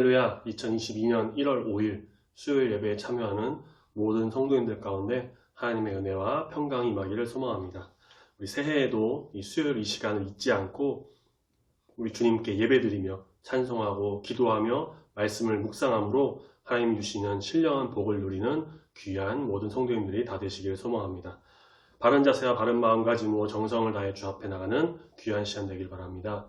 할렐루야 2022년 1월 5일 수요일 예배에 참여하는 모든 성도님들 가운데 하나님의 은혜와 평강이 임하기를 소망합니다. 우리 새해에도 이 수요일 이 시간을 잊지 않고 우리 주님께 예배드리며 찬송하고 기도하며 말씀을 묵상함으로 하나님 주시는 신령한 복을 누리는 귀한 모든 성도님들이 다 되시기를 소망합니다. 바른 자세와 바른 마음가짐으로 정성을 다해 주 앞에 나가는 귀한 시간 되길 바랍니다.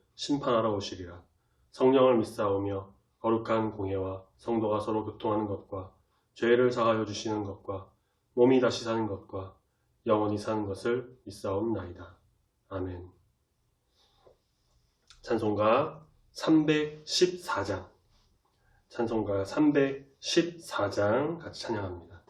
심판하러 오시리라. 성령을 믿사오며 거룩한 공예와 성도가 서로 교통하는 것과 죄를 사하여 주시는 것과 몸이 다시 사는 것과 영원히 사는 것을 믿사옵나이다. 아멘. 찬송가 314장 찬송가 314장 같이 찬양합니다.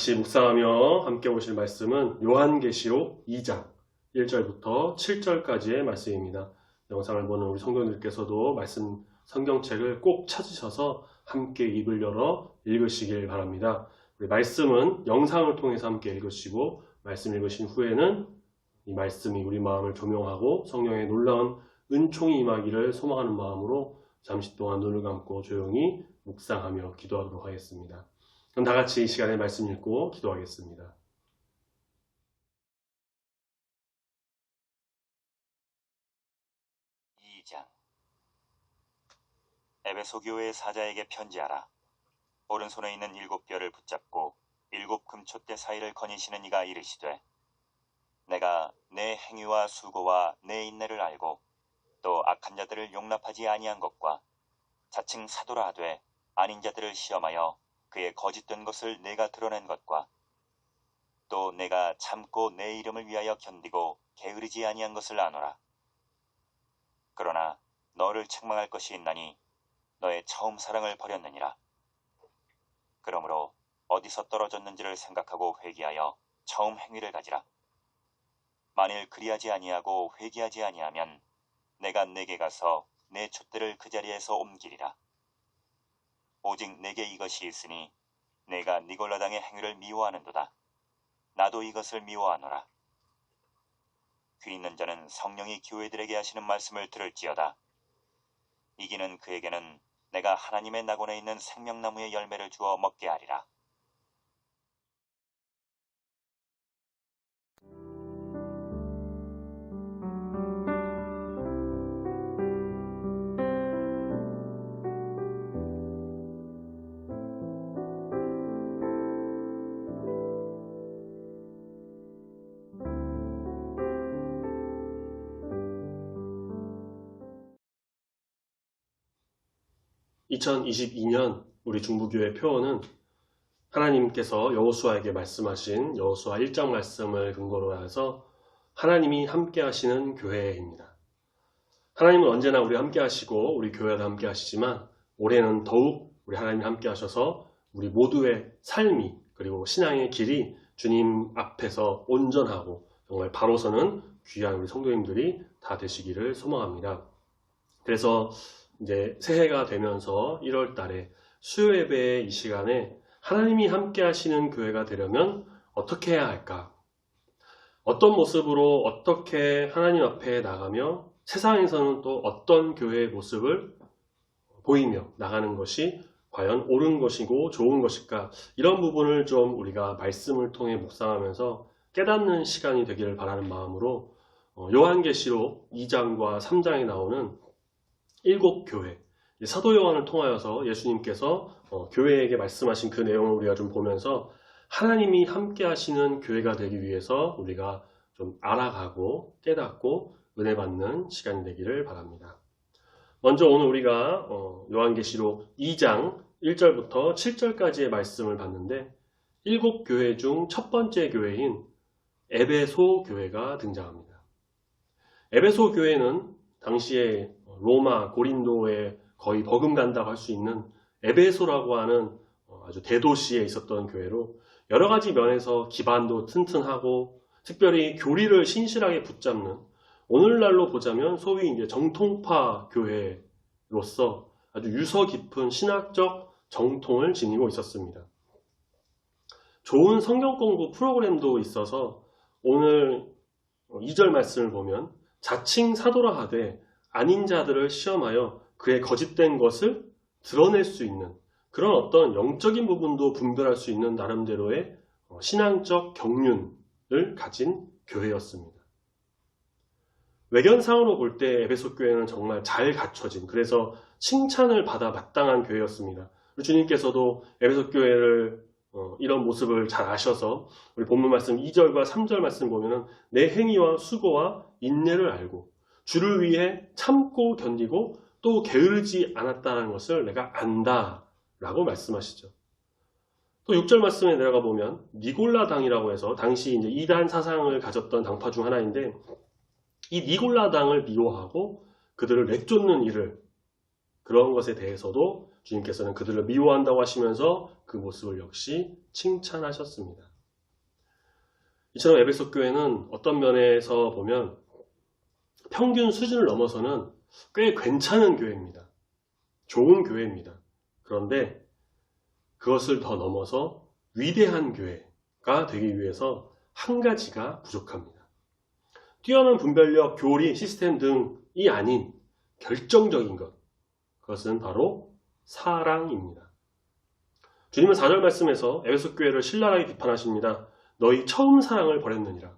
같이 묵상하며 함께 보실 말씀은 요한계시록 2장 1절부터 7절까지의 말씀입니다. 영상을 보는 우리 성도님들께서도 말씀 성경책을 꼭 찾으셔서 함께 입을 열어 읽으시길 바랍니다. 우리 말씀은 영상을 통해서 함께 읽으시고 말씀 읽으신 후에는 이 말씀이 우리 마음을 조명하고 성령의 놀라운 은총이 임하기를 소망하는 마음으로 잠시 동안 눈을 감고 조용히 묵상하며 기도하도록 하겠습니다. 그럼 다 같이 이 시간에 말씀 읽고 기도하겠습니다. 에베소 교회의 사자에게 편지하라. 오른손에 있는 일곱 별을 붙잡고 일곱 금촛대 사이를 거니시는 이가 이르시되 내가 내 행위와 수고와 내 인내를 알고 또 악한 자들을 용납하지 아니한 것과 자칭 사도라 하되 아닌 자들을 시험하여 그의 거짓된 것을 내가 드러낸 것과 또 내가 참고 내 이름을 위하여 견디고 게으르지 아니한 것을 아노라. 그러나 너를 책망할 것이 있나니 너의 처음 사랑을 버렸느니라. 그러므로 어디서 떨어졌는지를 생각하고 회개하여 처음 행위를 가지라. 만일 그리하지 아니하고 회개하지 아니하면 내가 내게 가서 내 촛대를 그 자리에서 옮기리라. 오직 내게 이것이 있으니 내가 니골라당의 행위를 미워하는도다. 나도 이것을 미워하노라. 귀 있는 자는 성령이 교회들에게 하시는 말씀을 들을지어다. 이기는 그에게는 내가 하나님의 낙원에 있는 생명나무의 열매를 주어 먹게 하리라. (2022년) 우리 중부교회 표어는 하나님께서 여호수아에게 말씀하신 여호수아 1장 말씀을 근거로 해서 하나님이 함께 하시는 교회입니다. 하나님은 언제나 우리 함께 하시고 우리 교회도 함께 하시지만 올해는 더욱 우리 하나님이 함께 하셔서 우리 모두의 삶이 그리고 신앙의 길이 주님 앞에서 온전하고 정말 바로서는 귀한 우리 성도님들이 다 되시기를 소망합니다. 그래서 이제 새해가 되면서 1월 달에 수요 예배의 이 시간에 하나님이 함께 하시는 교회가 되려면 어떻게 해야 할까? 어떤 모습으로 어떻게 하나님 앞에 나가며 세상에서는 또 어떤 교회의 모습을 보이며 나가는 것이 과연 옳은 것이고 좋은 것일까? 이런 부분을 좀 우리가 말씀을 통해 묵상하면서 깨닫는 시간이 되기를 바라는 마음으로 어, 요한계시록 2장과 3장에 나오는 일곱 교회 사도 요한을 통하여서 예수님께서 어, 교회에게 말씀하신 그 내용을 우리가 좀 보면서 하나님이 함께 하시는 교회가 되기 위해서 우리가 좀 알아가고 깨닫고 은혜 받는 시간이 되기를 바랍니다. 먼저 오늘 우리가 어, 요한계시록 2장 1절부터 7절까지의 말씀을 봤는데 일곱 교회 중 첫 번째 교회인 에베소 교회가 등장합니다. 에베소 교회는 당시에 로마, 고린도에 거의 버금간다고 할 수 있는 에베소라고 하는 어, 아주 대도시에 있었던 교회로 여러 가지 면에서 기반도 튼튼하고 특별히 교리를 신실하게 붙잡는 오늘날로 보자면 소위 이제 정통파 교회로서 아주 유서 깊은 신학적 정통을 지니고 있었습니다. 좋은 성경 공부 프로그램도 있어서 오늘 2절 말씀을 보면 자칭 사도라 하되 아닌 자들을 시험하여 그의 거짓된 것을 드러낼 수 있는 그런 어떤 영적인 부분도 분별할 수 있는 나름대로의 어, 신앙적 경륜을 가진 교회였습니다. 외견상으로 볼 때 에베소 교회는 정말 잘 갖춰진 그래서 칭찬을 받아 마땅한 교회였습니다. 주님께서도 에베소 교회를 어, 이런 모습을 잘 아셔서 우리 본문 말씀 2절과 3절 말씀 보면은 내 행위와 수고와 인내를 알고 주를 위해 참고 견디고 또 게으르지 않았다는 것을 내가 안다 라고 말씀하시죠. 또 6절 말씀에 내려가 보면 니골라 당이라고 해서 당시 이제 이단 사상을 가졌던 당파 중 하나인데 이 니골라 당을 미워하고 그들을 내쫓는 일을 그런 것에 대해서도 주님께서는 그들을 미워한다고 하시면서 그 모습을 역시 칭찬하셨습니다. 이처럼 에베소 교회는 어떤 면에서 보면 평균 수준을 넘어서는 꽤 괜찮은 교회입니다. 좋은 교회입니다. 그런데 그것을 더 넘어서 위대한 교회가 되기 위해서 한 가지가 부족합니다. 뛰어난 분별력, 교리, 시스템 등이 아닌 결정적인 것. 그것은 바로 사랑입니다. 주님은 4절 말씀에서 에베소 교회를 신랄하게 비판하십니다. 너희 처음 사랑을 버렸느니라.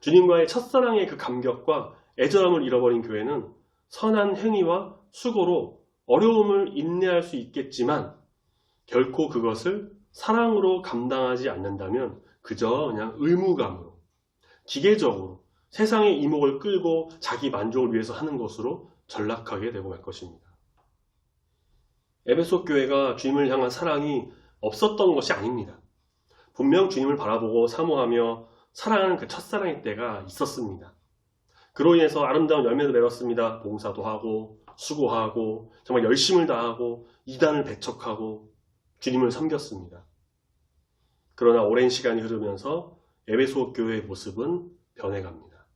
주님과의 첫사랑의 그 감격과 애절함을 잃어버린 교회는 선한 행위와 수고로 어려움을 인내할 수 있겠지만 결코 그것을 사랑으로 감당하지 않는다면 그저 그냥 의무감으로 기계적으로 세상의 이목을 끌고 자기 만족을 위해서 하는 것으로 전락하게 되고 말 것입니다. 에베소 교회가 주님을 향한 사랑이 없었던 것이 아닙니다. 분명 주님을 바라보고 사모하며 사랑하는 그 첫사랑의 때가 있었습니다. 그로 인해서 아름다운 열매도 맺었습니다. 봉사도 하고 수고하고 정말 열심을 다하고 이단을 배척하고 주님을 섬겼습니다. 그러나 오랜 시간이 흐르면서 에베소 교회의 모습은 변해갑니다.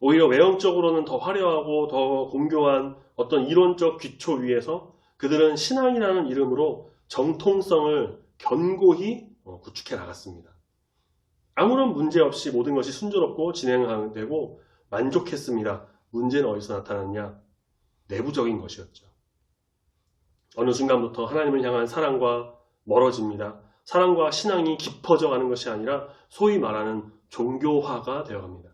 오히려 외형적으로는 더 화려하고 더 공교한 어떤 이론적 기초 위에서 그들은 신앙이라는 이름으로 정통성을 견고히 어, 구축해 나갔습니다. 아무런 문제 없이 모든 것이 순조롭고 진행되고 만족했습니다. 문제는 어디서 나타났냐? 내부적인 것이었죠. 어느 순간부터 하나님을 향한 사랑과 멀어집니다. 사랑과 신앙이 깊어져 가는 것이 아니라 소위 말하는 종교화가 되어 갑니다.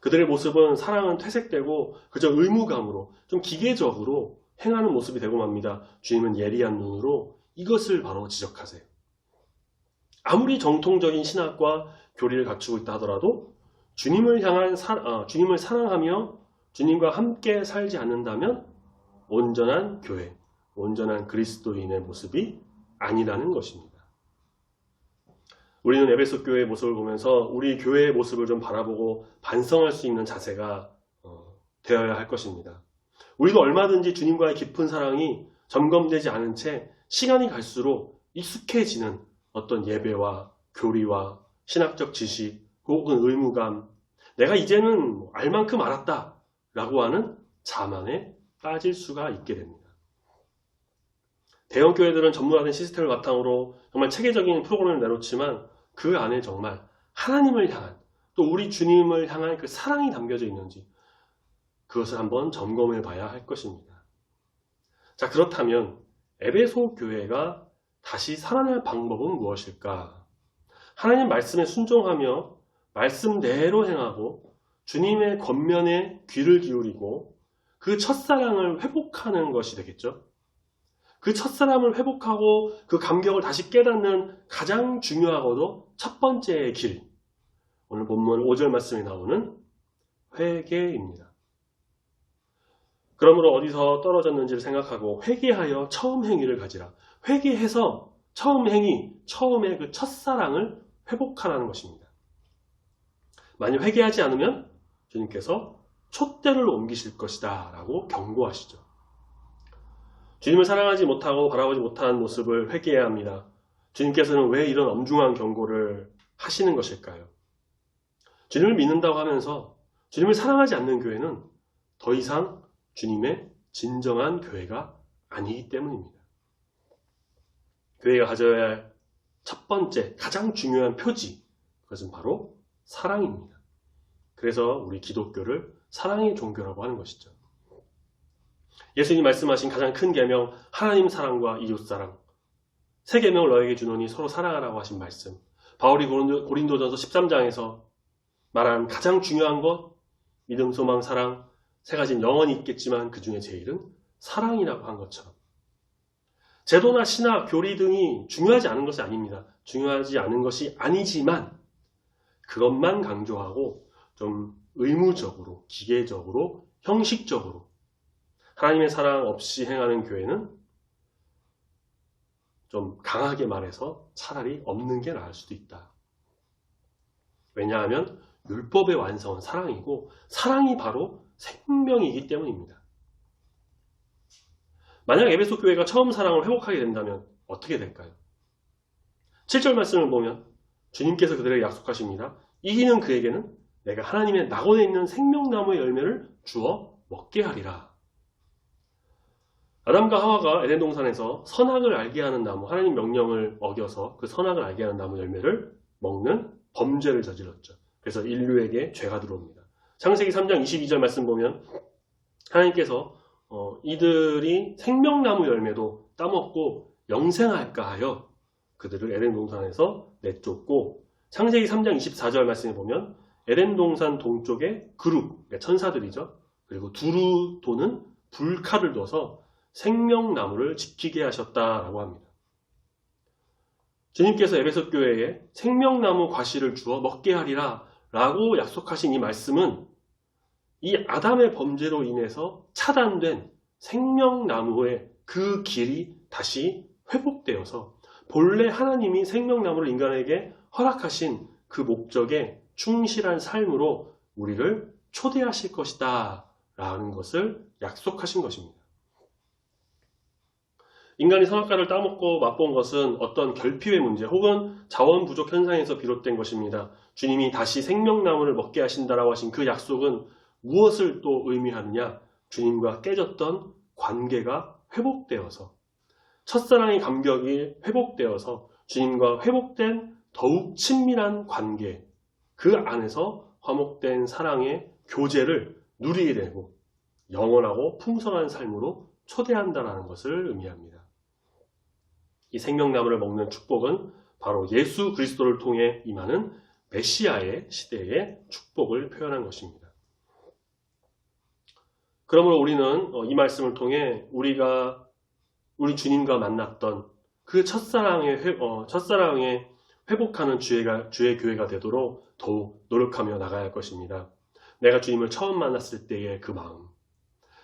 그들의 모습은 사랑은 퇴색되고 그저 의무감으로 좀 기계적으로 행하는 모습이 되고 맙니다. 주님은 예리한 눈으로 이것을 바로 지적하세요. 아무리 정통적인 신학과 교리를 갖추고 있다 하더라도 주님을 향한 사, 아, 주님을 사랑하며 주님과 함께 살지 않는다면 온전한 교회, 온전한 그리스도인의 모습이 아니라는 것입니다. 우리는 에베소 교회의 모습을 보면서 우리 교회의 모습을 좀 바라보고 반성할 수 있는 자세가 어, 되어야 할 것입니다. 우리도 얼마든지 주님과의 깊은 사랑이 점검되지 않은 채 시간이 갈수록 익숙해지는 어떤 예배와 교리와 신학적 지식 혹은 의무감, 내가 이제는 알 만큼 알았다 라고 하는 자만에 빠질 수가 있게 됩니다. 대형 교회들은 전문화된 시스템을 바탕으로 정말 체계적인 프로그램을 내놓지만 그 안에 정말 하나님을 향한 또 우리 주님을 향한 그 사랑이 담겨져 있는지 그것을 한번 점검해 봐야 할 것입니다. 자, 그렇다면 에베소 교회가 다시 살아날 방법은 무엇일까? 하나님 말씀에 순종하며 말씀대로 행하고 주님의 겉면에 귀를 기울이고 그 첫사랑을 회복하는 것이 되겠죠. 그 첫사랑을 회복하고 그 감격을 다시 깨닫는 가장 중요하고도 첫 번째의 길. 오늘 본문 5절 말씀에 나오는 회개입니다. 그러므로 어디서 떨어졌는지를 생각하고 회개하여 처음 행위를 가지라. 회개해서 처음 행위, 처음의 그 첫사랑을 회복하라는 것입니다. 만약 회개하지 않으면 주님께서 촛대를 옮기실 것이다 라고 경고하시죠. 주님을 사랑하지 못하고 바라보지 못한 모습을 회개해야 합니다. 주님께서는 왜 이런 엄중한 경고를 하시는 것일까요? 주님을 믿는다고 하면서 주님을 사랑하지 않는 교회는 더 이상 주님의 진정한 교회가 아니기 때문입니다. 교회가 가져야 할 첫 번째, 가장 중요한 표지, 그것은 바로 사랑입니다. 그래서 우리 기독교를 사랑의 종교라고 하는 것이죠. 예수님 말씀하신 가장 큰 계명, 하나님 사랑과 이웃 사랑. 세 계명을 너에게 주노니 서로 사랑하라고 하신 말씀. 바울이 고린도전서 13장에서 말한 가장 중요한 것, 믿음, 소망, 사랑, 세 가지는 영원히 있겠지만 그 중에 제일은 사랑이라고 한 것처럼. 제도나 신학, 교리 등이 중요하지 않은 것이 아닙니다. 중요하지 않은 것이 아니지만 그것만 강조하고 좀 의무적으로, 기계적으로, 형식적으로 하나님의 사랑 없이 행하는 교회는 좀 강하게 말해서 차라리 없는 게 나을 수도 있다. 왜냐하면 율법의 완성은 사랑이고 사랑이 바로 생명이기 때문입니다. 만약 에베소 교회가 처음 사랑을 회복하게 된다면 어떻게 될까요? 7절 말씀을 보면 주님께서 그들에게 약속하십니다. 이기는 그에게는 내가 하나님의 낙원에 있는 생명나무의 열매를 주어 먹게 하리라. 아담과 하와가 에덴 동산에서 선악을 알게 하는 나무, 하나님 명령을 어겨서 그 선악을 알게 하는 나무 열매를 먹는 범죄를 저질렀죠. 그래서 인류에게 죄가 들어옵니다. 창세기 3장 22절 말씀 보면 하나님께서 어, 이들이 생명나무 열매도 따먹고 영생할까 하여 그들을 에덴 동산에서 내쫓고 창세기 3장 24절 말씀에 보면 에덴 동산 동쪽에 그룹, 그러니까 천사들이죠. 그리고 두루 도는 불칼을 둬서 생명나무를 지키게 하셨다라고 합니다. 주님께서 에베소 교회에 생명나무 과실을 주어 먹게 하리라 라고 약속하신 이 말씀은 이 아담의 범죄로 인해서 차단된 생명나무의 그 길이 다시 회복되어서 본래 하나님이 생명나무를 인간에게 허락하신 그 목적에 충실한 삶으로 우리를 초대하실 것이다 라는 것을 약속하신 것입니다. 인간이 선악과를 따먹고 맛본 것은 어떤 결핍의 문제 혹은 자원 부족 현상에서 비롯된 것입니다. 주님이 다시 생명나무를 먹게 하신다라고 하신 그 약속은 무엇을 또 의미하느냐? 주님과 깨졌던 관계가 회복되어서 첫사랑의 감격이 회복되어서 주님과 회복된 더욱 친밀한 관계 그 안에서 화목된 사랑의 교제를 누리게 되고 영원하고 풍성한 삶으로 초대한다는 것을 의미합니다. 이 생명나무를 먹는 축복은 바로 예수 그리스도를 통해 임하는 메시아의 시대의 축복을 표현한 것입니다. 그러므로 우리는 어, 이 말씀을 통해 우리가 우리 주님과 만났던 그 첫사랑의 회, 어, 첫사랑의 회복하는 주의가, 주의 교회가 되도록 더욱 노력하며 나가야 할 것입니다. 내가 주님을 처음 만났을 때의 그 마음,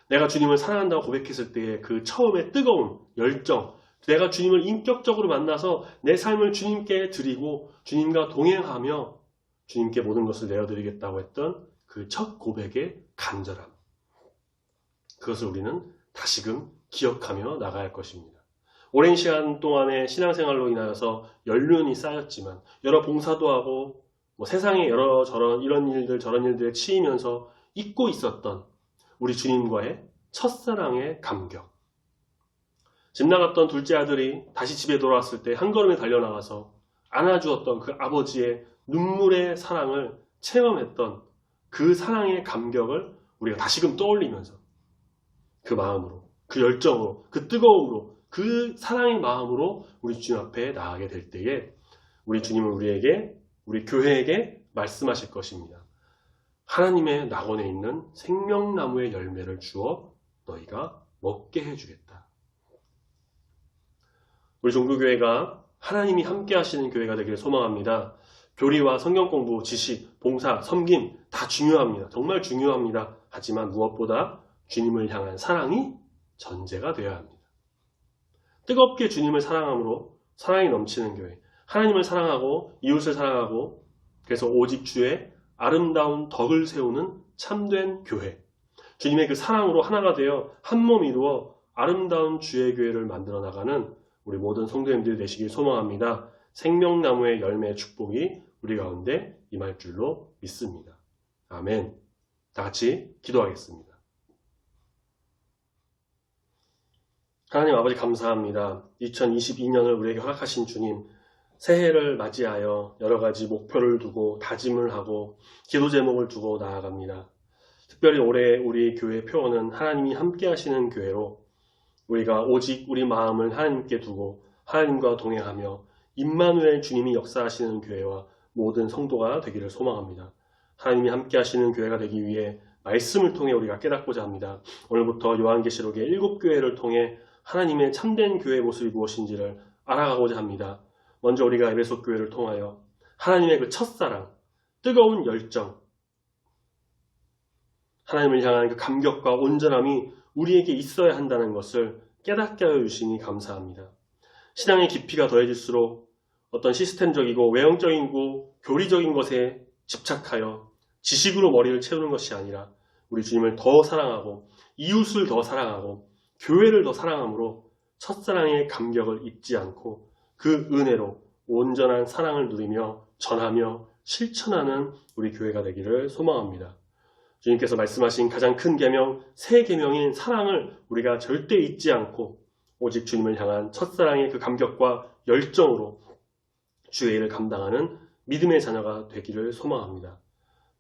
내가 주님을 사랑한다고 고백했을 때의 그 처음의 뜨거운 열정, 내가 주님을 인격적으로 만나서 내 삶을 주님께 드리고 주님과 동행하며 주님께 모든 것을 내어드리겠다고 했던 그 첫 고백의 간절함. 그것을 우리는 다시금 기억하며 나가야 할 것입니다. 오랜 시간 동안의 신앙생활로 인하여서 연륜이 쌓였지만 여러 봉사도 하고 뭐 세상에 여러 저런 이런 일들 저런 일들에 치이면서 잊고 있었던 우리 주님과의 첫사랑의 감격. 집 나갔던 둘째 아들이 다시 집에 돌아왔을 때 한 걸음에 달려나가서 안아주었던 그 아버지의 눈물의 사랑을 체험했던 그 사랑의 감격을 우리가 다시금 떠올리면서 그 마음으로, 그 열정으로, 그 뜨거움으로, 그 사랑의 마음으로 우리 주님 앞에 나가게 될 때에 우리 주님은 우리에게, 우리 교회에게 말씀하실 것입니다. 하나님의 낙원에 있는 생명나무의 열매를 주어 너희가 먹게 해주겠다. 우리 종교교회가 하나님이 함께 하시는 교회가 되기를 소망합니다. 교리와 성경 공부, 지식, 봉사, 섬김 다 중요합니다. 정말 중요합니다. 하지만 무엇보다 주님을 향한 사랑이 전제가 되어야 합니다. 뜨겁게 주님을 사랑함으로 사랑이 넘치는 교회. 하나님을 사랑하고 이웃을 사랑하고 그래서 오직 주의 아름다운 덕을 세우는 참된 교회. 주님의 그 사랑으로 하나가 되어 한 몸 이루어 아름다운 주의 교회를 만들어 나가는 우리 모든 성도님들 되시길 소망합니다. 생명나무의 열매의 축복이 우리 가운데 임할 줄로 믿습니다. 아멘. 다 같이 기도하겠습니다. 하나님 아버지 감사합니다. 2022년을 우리에게 허락하신 주님, 새해를 맞이하여 여러 가지 목표를 두고 다짐을 하고 기도 제목을 두고 나아갑니다. 특별히 올해 우리 교회 표어는 하나님이 함께 하시는 교회로 우리가 오직 우리 마음을 하나님께 두고 하나님과 동행하며 임마누엘 주님이 역사하시는 교회와 모든 성도가 되기를 소망합니다. 하나님이 함께 하시는 교회가 되기 위해 말씀을 통해 우리가 깨닫고자 합니다. 오늘부터 요한계시록의 일곱 교회를 통해 하나님의 참된 교회의 모습이 무엇인지를 알아가고자 합니다. 먼저 우리가 에베소 교회를 통하여 하나님의 그 첫사랑, 뜨거운 열정, 하나님을 향한 그 감격과 온전함이 우리에게 있어야 한다는 것을 깨닫게 하여 주시니 감사합니다. 신앙의 깊이가 더해질수록 어떤 시스템적이고 외형적이고 교리적인 것에 집착하여 지식으로 머리를 채우는 것이 아니라 우리 주님을 더 사랑하고 이웃을 더 사랑하고 교회를 더 사랑함으로 첫사랑의 감격을 잊지 않고 그 은혜로 온전한 사랑을 누리며 전하며 실천하는 우리 교회가 되기를 소망합니다. 주님께서 말씀하신 가장 큰 계명, 새 계명인 사랑을 우리가 절대 잊지 않고 오직 주님을 향한 첫사랑의 그 감격과 열정으로 주의 일을 감당하는 믿음의 자녀가 되기를 소망합니다.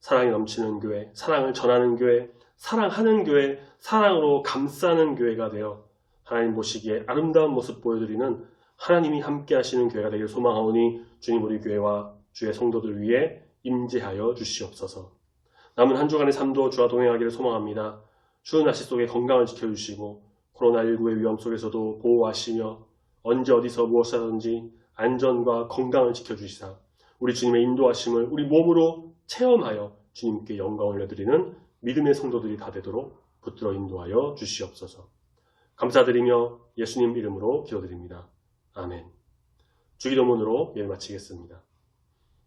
사랑이 넘치는 교회, 사랑을 전하는 교회, 사랑하는 교회, 사랑으로 감싸는 교회가 되어 하나님 보시기에 아름다운 모습 보여드리는 하나님이 함께 하시는 교회가 되길 소망하오니 주님 우리 교회와 주의 성도들 위해 임재하여 주시옵소서. 남은 한 주간의 삶도 주와 동행하기를 소망합니다. 추운 날씨 속에 건강을 지켜주시고 코로나19의 위험 속에서도 보호하시며 언제 어디서 무엇하든지 안전과 건강을 지켜주시사 우리 주님의 인도하심을 우리 몸으로 체험하여 주님께 영광을 올려드리는 믿음의 성도들이 다 되도록 붙들어 인도하여 주시옵소서. 감사드리며 예수님 이름으로 기도드립니다. 아멘. 주기도문으로 예를 마치겠습니다.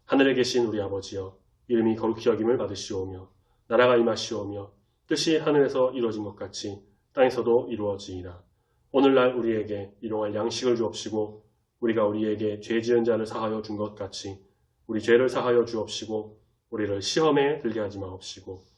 하늘에 계신 우리 아버지여 이름이 거룩히 여김을 받으시오며 나라가 임하시오며 뜻이 하늘에서 이루어진 것 같이 땅에서도 이루어지이다. 오늘날 우리에게 일용할 양식을 주옵시고 우리가 우리에게 죄 지은 자를 사하여 준 것 같이 우리 죄를 사하여 주옵시고 우리를 시험에 들게 하지 마옵시고